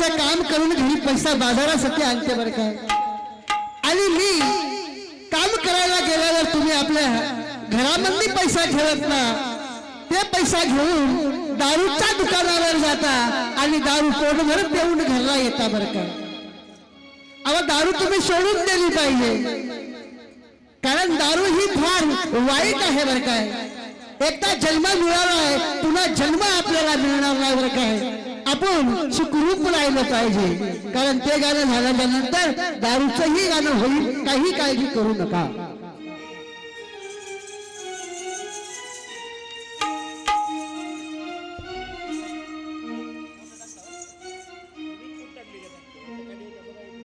स्वतःचं काम करून घरी पैसा बाजारासाठी आणते बरं काय आणि मी काम करायला गेल्यावर तुम्ही आपल्या घरामध्ये पैसा ठेवत ना ते पैसा घेऊन दारूच्या दुकानावर जाता आणि दारू पोटभर देऊन घरला येता बरं काय अहो दारू तुम्ही सोडून दिली पाहिजे. कारण दारू ही फार वाईट आहे बरं काय एकदा जन्म मिळाला आहे पुन्हा जन्म आपल्याला मिळणार नाही बरं काय आपण सुखरूप राहिलं पाहिजे. कारण ते गाणं झाल्याच्यानंतर दारूचंही गाणं होईल काही काळजी करू नका.